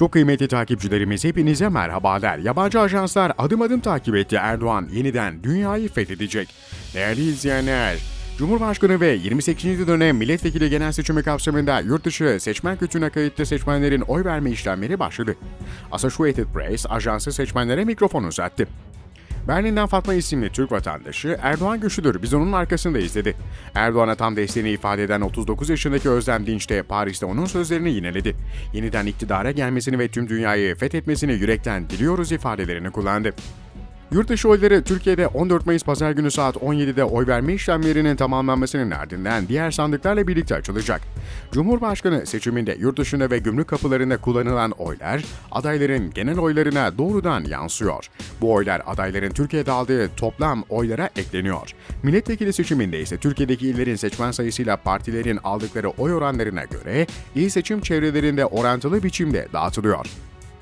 Çok kıymetli takipçilerimiz hepinize merhabalar. Yabancı ajanslar adım adım takip etti Erdoğan yeniden dünyayı fethedecek. Değerli izleyenler, Cumhurbaşkanı ve 28. dönem milletvekili genel seçimi kapsamında yurt dışı seçmen kütüğüne kayıtlı seçmenlerin oy verme işlemleri başladı. Associated Press ajansı seçmenlere mikrofon uzattı. Berlin'den Fatma isimli Türk vatandaşı Erdoğan güçlüdür biz onun arkasındayız dedi. Erdoğan'a tam desteğini ifade eden 39 yaşındaki Özlem Dinç de Paris'te onun sözlerini yineledi. Yeniden iktidara gelmesini ve tüm dünyayı fethetmesini yürekten diliyoruz ifadelerini kullandı. Yurtdışı oyları Türkiye'de 14 Mayıs Pazar günü saat 17'de oy verme işlemlerinin tamamlanmasının ardından diğer sandıklarla birlikte açılacak. Cumhurbaşkanı seçiminde yurt dışında ve gümrük kapılarında kullanılan oylar adayların genel oylarına doğrudan yansıyor. Bu oylar adayların Türkiye'de aldığı toplam oylara ekleniyor. Milletvekili seçiminde ise Türkiye'deki illerin seçmen sayısıyla partilerin aldıkları oy oranlarına göre il seçim çevrelerinde orantılı biçimde dağıtılıyor.